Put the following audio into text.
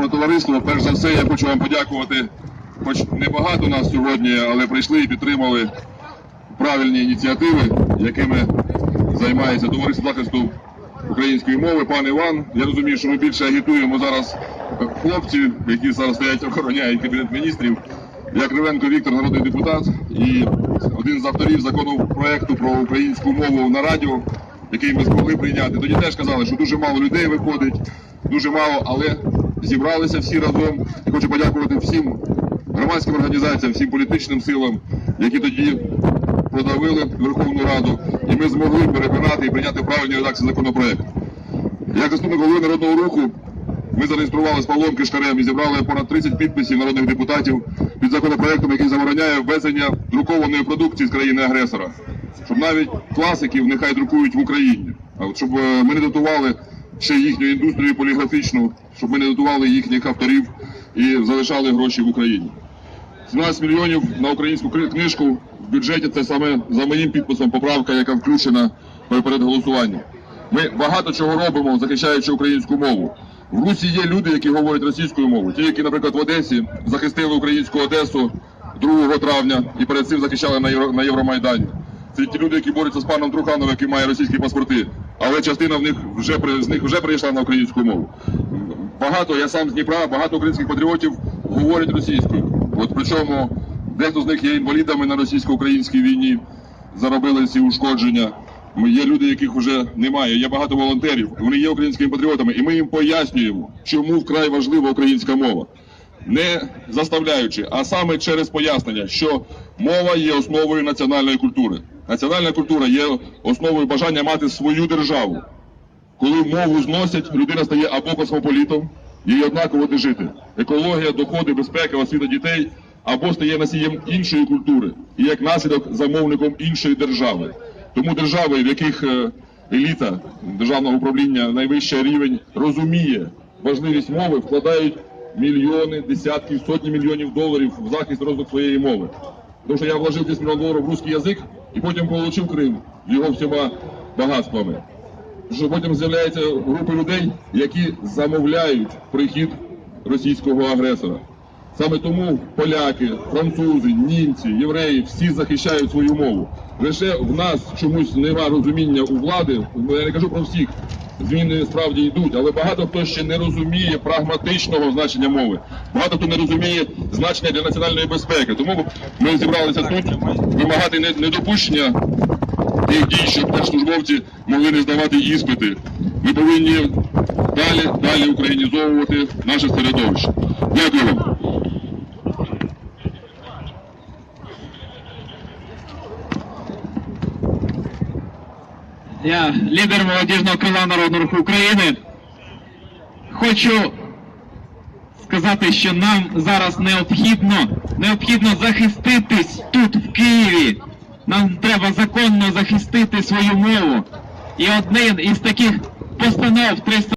Шановне товариство, перш за все я хочу вам подякувати. Хоч небагато нас сьогодні, але прийшли і підтримали правильні ініціативи, якими займається товариство захисту української мови. Пан Іван, я розумію, що ми більше агітуємо зараз хлопців, які зараз стоять охороняють кабінет міністрів. Я Кривенко Віктор, народний депутат, і один з авторів законопроекту про українську мову на радіо, який ми змогли прийняти. Тоді теж казали, що дуже мало людей виходить, дуже мало, але зібралися всі разом. Хочу подякувати всім громадським організаціям, всім політичним силам, які тоді продавили Верховну Раду, і ми змогли переконати і прийняти правильні редакції законопроекту. Як заступник голови народного руху, ми зареєстрували з Павлом Кишкарем і зібрали понад 30 підписів народних депутатів під законопроектом, який забороняє ввезення друкованої продукції з країни-агресора. Щоб навіть класиків нехай друкують в Україні. Щоб е, ми не дотували ще їхню індустрію поліграфічну, щоб ми не дотували їхніх авторів і залишали гроші в Україні. 17 мільйонів на українську книжку в бюджеті це саме за моїм підписом поправка, яка включена перед голосуванням. Ми багато чого робимо, захищаючи українську мову. В Русі є люди, які говорять російською мовою. Ті, які, наприклад, в Одесі захистили українську Одесу 2 травня і перед цим захищали на Євромайдані. Це ті люди, які борються з паном Трухановим, який має російські паспорти, але частина в них вже з них вже перейшла на українську мову. Багато, я сам з Дніпра, багато українських патріотів говорять російською. От причому дехто з них є інвалідами на російсько-українській війні, заробили ці ушкодження. Є люди, яких вже немає. Є багато волонтерів. Вони є українськими патріотами, і ми їм пояснюємо, чому вкрай важлива українська мова. Не заставляючи, а саме через пояснення, що мова є основою національної культури. Національна культура є основою бажання мати свою державу. Коли мову зносять, людина стає або космополітом, їй однаково де жити. Екологія, доходи, безпека, освіта дітей, або стає носієм іншої культури і як наслідок замовником іншої держави. Тому держави, в яких е, еліта державного управління найвищий рівень розуміє важливість мови, вкладають мільйони, десятки, сотні мільйонів доларів в захист розвиток своєї мови. Тому що я вложив 10 мільйонів доларів в русский язик і потім отримав Крим його всіма багатствами що потім з'являються групи людей, які замовляють прихід російського агресора. Саме тому поляки, французи, німці, євреї всі захищають свою мову. Лише в нас чомусь нема розуміння у влади. Я не кажу про всіх. Зміни справді йдуть, але багато хто ще не розуміє прагматичного значення мови. Багато хто не розуміє значення для національної безпеки. Тому ми зібралися тут вимагати недопущення тих дій, щоб держслужбовці могли не здавати іспити. Ми повинні далі, далі українізовувати наше середовище. Дякую вам. Я лідер молодіжного крила Народного руху України. Хочу сказати, що нам зараз необхідно, необхідно захиститись тут, в Києві. Нам треба законно захистити свою мову. І один із таких постанов 300